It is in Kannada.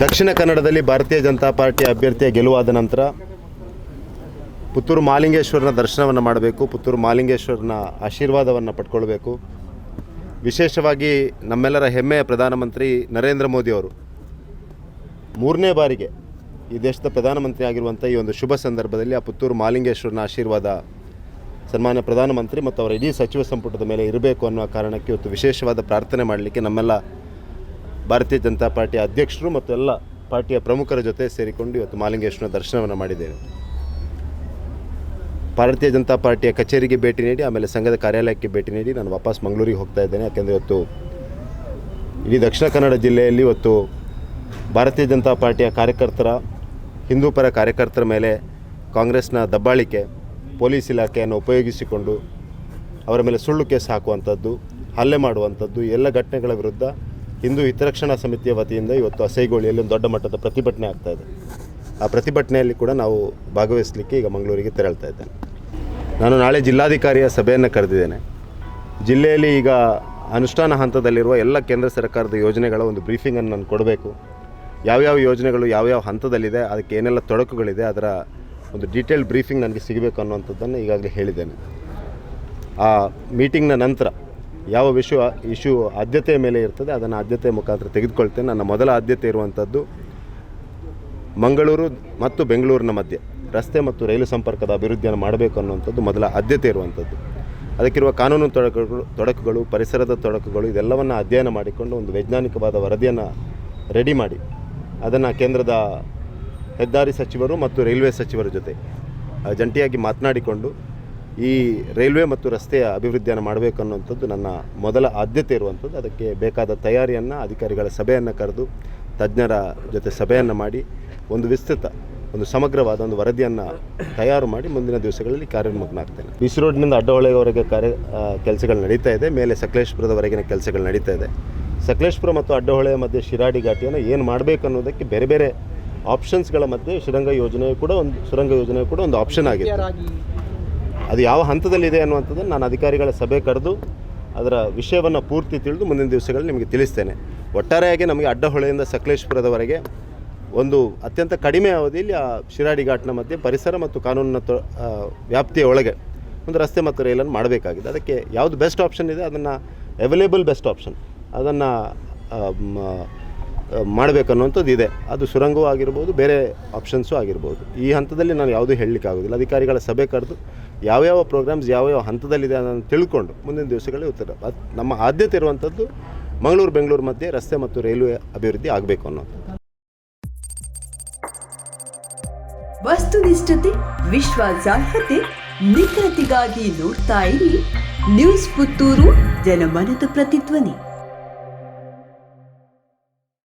ದಕ್ಷಿಣ ಕನ್ನಡದಲ್ಲಿ ಭಾರತೀಯ ಜನತಾ ಪಾರ್ಟಿ ಅಭ್ಯರ್ಥಿಯ ಗೆಲುವಾದ ನಂತರ ಪುತ್ತೂರು ಮಾಲಿಂಗೇಶ್ವರನ ದರ್ಶನವನ್ನು ಮಾಡಬೇಕು, ಪುತ್ತೂರು ಮಾಲಿಂಗೇಶ್ವರನ ಆಶೀರ್ವಾದವನ್ನು ಪಡ್ಕೊಳ್ಬೇಕು. ವಿಶೇಷವಾಗಿ ನಮ್ಮೆಲ್ಲರ ಹೆಮ್ಮೆಯ ಪ್ರಧಾನಮಂತ್ರಿ ನರೇಂದ್ರ ಮೋದಿಯವರು ಮೂರನೇ ಬಾರಿಗೆ ಈ ದೇಶದ ಪ್ರಧಾನಮಂತ್ರಿ ಆಗಿರುವಂಥ ಈ ಒಂದು ಶುಭ ಸಂದರ್ಭದಲ್ಲಿ ಆ ಪುತ್ತೂರು ಮಾಲಿಂಗೇಶ್ವರನ ಆಶೀರ್ವಾದ ಸನ್ಮಾನ್ಯ ಪ್ರಧಾನಮಂತ್ರಿ ಮತ್ತು ಅವರ ಇಡೀ ಸಚಿವ ಸಂಪುಟದ ಮೇಲೆ ಇರಬೇಕು ಅನ್ನುವ ಕಾರಣಕ್ಕೆ ಇವತ್ತು ವಿಶೇಷವಾದ ಪ್ರಾರ್ಥನೆ ಮಾಡಲಿಕ್ಕೆ ನಮ್ಮೆಲ್ಲ ಭಾರತೀಯ ಜನತಾ ಪಾರ್ಟಿಯ ಅಧ್ಯಕ್ಷರು ಮತ್ತು ಎಲ್ಲ ಪಾರ್ಟಿಯ ಪ್ರಮುಖರ ಜೊತೆ ಸೇರಿಕೊಂಡು ಇವತ್ತು ಮಾಲಿಂಗೇಶ್ವರನ ದರ್ಶನವನ್ನು ಮಾಡಿದ್ದೇವೆ. ಭಾರತೀಯ ಜನತಾ ಪಾರ್ಟಿಯ ಕಚೇರಿಗೆ ಭೇಟಿ ನೀಡಿ, ಆಮೇಲೆ ಸಂಘದ ಕಾರ್ಯಾಲಯಕ್ಕೆ ಭೇಟಿ ನೀಡಿ ನಾನು ವಾಪಸ್ ಮಂಗಳೂರಿಗೆ ಹೋಗ್ತಾ ಇದ್ದೇನೆ. ಯಾಕೆಂದರೆ ಇವತ್ತು ಇಡೀ ದಕ್ಷಿಣ ಕನ್ನಡ ಜಿಲ್ಲೆಯಲ್ಲಿ ಇವತ್ತು ಭಾರತೀಯ ಜನತಾ ಪಾರ್ಟಿಯ ಕಾರ್ಯಕರ್ತರ, ಹಿಂದೂ ಪರ ಕಾರ್ಯಕರ್ತರ ಮೇಲೆ ಕಾಂಗ್ರೆಸ್ನ ದಬ್ಬಾಳಿಕೆ, ಪೊಲೀಸ್ ಇಲಾಖೆಯನ್ನು ಉಪಯೋಗಿಸಿಕೊಂಡು ಅವರ ಮೇಲೆ ಸುಳ್ಳು ಕೇಸ್ ಹಾಕುವಂಥದ್ದು, ಹಲ್ಲೆ ಮಾಡುವಂಥದ್ದು ಎಲ್ಲ ಘಟನೆಗಳ ವಿರುದ್ಧ ಹಿಂದೂ ಹಿತರಕ್ಷಣಾ ಸಮಿತಿಯ ವತಿಯಿಂದ ಇವತ್ತು ಅಸೈಗೋಳಿಯಲ್ಲಿ ಒಂದು ದೊಡ್ಡ ಮಟ್ಟದ ಪ್ರತಿಭಟನೆ ಆಗ್ತಾ ಇದೆ. ಆ ಪ್ರತಿಭಟನೆಯಲ್ಲಿ ಕೂಡ ನಾವು ಭಾಗವಹಿಸಲಿಕ್ಕೆ ಈಗ ಮಂಗಳೂರಿಗೆ ತೆರಳ್ತಾ ಇದ್ದೇನೆ. ನಾನು ನಾಳೆ ಜಿಲ್ಲಾಧಿಕಾರಿಯ ಸಭೆಯನ್ನು ಕರೆದಿದ್ದೇನೆ. ಜಿಲ್ಲೆಯಲ್ಲಿ ಈಗ ಅನುಷ್ಠಾನ ಹಂತದಲ್ಲಿರುವ ಎಲ್ಲ ಕೇಂದ್ರ ಸರ್ಕಾರದ ಯೋಜನೆಗಳ ಒಂದು ಬ್ರೀಫಿಂಗನ್ನು ನಾನು ಕೊಡಬೇಕು. ಯಾವ್ಯಾವ ಯೋಜನೆಗಳು ಯಾವ್ಯಾವ ಹಂತದಲ್ಲಿದೆ, ಅದಕ್ಕೆ ಏನೆಲ್ಲ ತೊಡಕುಗಳಿದೆ, ಅದರ ಒಂದು ಡೀಟೇಲ್ಡ್ ಬ್ರೀಫಿಂಗ್ ನನಗೆ ಸಿಗಬೇಕು ಅನ್ನುವಂಥದ್ದನ್ನು ಈಗಾಗಲೇ ಹೇಳಿದ್ದೇನೆ. ಆ ಮೀಟಿಂಗ್ನ ನಂತರ ಯಾವ ವಿಷಯ ಇಶ್ಯೂ ಆದ್ಯತೆಯ ಮೇಲೆ ಇರ್ತದೆ, ಅದನ್ನು ಆದ್ಯತೆ ಮುಖಾಂತರ ತೆಗೆದುಕೊಳ್ತೇನೆ. ನನ್ನ ಮೊದಲ ಆದ್ಯತೆ ಇರುವಂಥದ್ದು ಮಂಗಳೂರು ಮತ್ತು ಬೆಂಗಳೂರಿನ ಮಧ್ಯೆ. ರಸ್ತೆ ಮತ್ತು ರೈಲು ಸಂಪರ್ಕದ ಅಭಿವೃದ್ಧಿಯನ್ನು ಮಾಡಬೇಕು ಅನ್ನುವಂಥದ್ದು ಮೊದಲ ಆದ್ಯತೆ ಇರುವಂಥದ್ದು ಅದಕ್ಕಿರುವ ಕಾನೂನು ತೊಡಕುಗಳು ತೊಡಕುಗಳು, ಪರಿಸರದ ತೊಡಕುಗಳು, ಇದೆಲ್ಲವನ್ನು ಅಧ್ಯಯನ ಮಾಡಿಕೊಂಡು ಒಂದು ವೈಜ್ಞಾನಿಕವಾದ ವರದಿಯನ್ನು ರೆಡಿ ಮಾಡಿ, ಅದನ್ನು ಕೇಂದ್ರದ ಹೆದ್ದಾರಿ ಸಚಿವರು ಮತ್ತು ರೈಲ್ವೆ ಸಚಿವರ ಜೊತೆ ಜಂಟಿಯಾಗಿ ಮಾತನಾಡಿಕೊಂಡು ಈ ರೈಲ್ವೆ ಮತ್ತು ರಸ್ತೆಯ ಅಭಿವೃದ್ಧಿಯನ್ನು ಮಾಡಬೇಕು ಅನ್ನುವಂಥದ್ದು ನನ್ನ ಮೊದಲ ಆದ್ಯತೆ ಇರುವಂಥದ್ದು. ಅದಕ್ಕೆ ಬೇಕಾದ ತಯಾರಿಯನ್ನು, ಅಧಿಕಾರಿಗಳ ಸಭೆಯನ್ನು ಕರೆದು, ತಜ್ಞರ ಜೊತೆ ಸಭೆಯನ್ನು ಮಾಡಿ, ಒಂದು ವಿಸ್ತೃತ, ಒಂದು ಸಮಗ್ರವಾದ ಒಂದು ವರದಿಯನ್ನು ತಯಾರು ಮಾಡಿ ಮುಂದಿನ ದಿವಸಗಳಲ್ಲಿ ಕಾರ್ಯೋನ್ಮುಖನಾಗ್ತೇನೆ. ಬಿಸಿ ರೋಡ್ನಿಂದ ಅಡ್ಡಹೊಳೆಯವರೆಗೆ ಕಾರ್ಯ ಕೆಲಸಗಳು ನಡೀತಾ ಇದೆ. ಮೇಲೆ ಸಕಲೇಶ್ಪುರದವರೆಗಿನ ಕೆಲಸಗಳು ನಡೀತಾ ಇದೆ. ಸಕಲೇಶ್ಪುರ ಮತ್ತು ಅಡ್ಡಹೊಳೆಯ ಮಧ್ಯೆ ಶಿರಾಡಿ ಘಾಟಿಯನ್ನು ಏನು ಮಾಡಬೇಕು ಅನ್ನೋದಕ್ಕೆ ಬೇರೆ ಬೇರೆ ಆಪ್ಷನ್ಸ್ಗಳ ಮಧ್ಯೆ ಶಿರಂಗ ಯೋಜನೆಯು ಕೂಡ ಒಂದು ಸುರಂಗ ಯೋಜನೆಯು ಕೂಡ ಒಂದು ಆಪ್ಷನ್ ಆಗಿದೆ ಅದು ಯಾವ ಹಂತದಲ್ಲಿದೆ ಅನ್ನುವಂಥದ್ದನ್ನು ನಾನು ಅಧಿಕಾರಿಗಳ ಸಭೆ ಕರೆದು ಅದರ ವಿಷಯವನ್ನು ಪೂರ್ತಿ ತಿಳಿದು ಮುಂದಿನ ದಿವಸಗಳಲ್ಲಿ ನಿಮಗೆ ತಿಳಿಸ್ತೇನೆ. ಒಟ್ಟಾರೆಯಾಗಿ ನಮಗೆ ಅಡ್ಡಹೊಳೆಯಿಂದ ಸಕಲೇಶ್ಪುರದವರೆಗೆ ಒಂದು ಅತ್ಯಂತ ಕಡಿಮೆ ಅವಧಿಯಲ್ಲಿ ಆ ಶಿರಾಡಿ ಘಾಟ್ನ ಮಧ್ಯೆ ಪರಿಸರ ಮತ್ತು ಕಾನೂನಿನ ತೊ ವ್ಯಾಪ್ತಿಯ ಒಳಗೆ ಒಂದು ರಸ್ತೆ ಮತ್ತು ರೈಲನ್ನು ಮಾಡಬೇಕಾಗಿದೆ. ಅದಕ್ಕೆ ಯಾವುದು ಬೆಸ್ಟ್ ಆಪ್ಷನ್ ಇದೆ, ಅದನ್ನು ಅವೈಲೇಬಲ್ ಬೆಸ್ಟ್ ಆಪ್ಷನ್ ಅದನ್ನು ಮಾಡಬೇಕನ್ನುವಂಥದ್ದು ಇದೆ. ಅದು ಸುರಂಗವೂ ಆಗಿರ್ಬೋದು, ಬೇರೆ ಆಪ್ಷನ್ಸು ಆಗಿರ್ಬೋದು. ಈ ಹಂತದಲ್ಲಿ ನಾನು ಯಾವುದೂ ಹೇಳಲಿಕ್ಕೆ ಆಗೋದಿಲ್ಲ ಅಧಿಕಾರಿಗಳ ಸಭೆ ಕರೆದು ಯಾವ್ಯಾವ ಪ್ರೋಗ್ರಾಮ್ಸ್ ಯಾವ್ಯಾವ ಹಂತದಲ್ಲಿದೆ ಅನ್ನೋದನ್ನು ತಿಳ್ಕೊಂಡು ಮುಂದಿನ ದಿವಸಗಳಲ್ಲಿ ಉತ್ತರ. ನಮ್ಮ ಆದ್ಯತೆ ಇರುವಂಥದ್ದು ಮಂಗಳೂರು, ಬೆಂಗಳೂರು ಮಧ್ಯೆ ರಸ್ತೆ ಮತ್ತು ರೈಲ್ವೆ ಅಭಿವೃದ್ಧಿ ಆಗಬೇಕು ಅನ್ನೋದು. ವಸ್ತುನಿಷ್ಠತೆ, ವಿಶ್ವಾಸಾರ್ಹತೆ, ನಿಖರತೆಗಾಗಿ ನೋಡ್ತಾ ಇರಿ. ನ್ಯೂಸ್ ಪುತ್ತೂರು, ಜನಮನದ ಪ್ರತಿಧ್ವನಿ.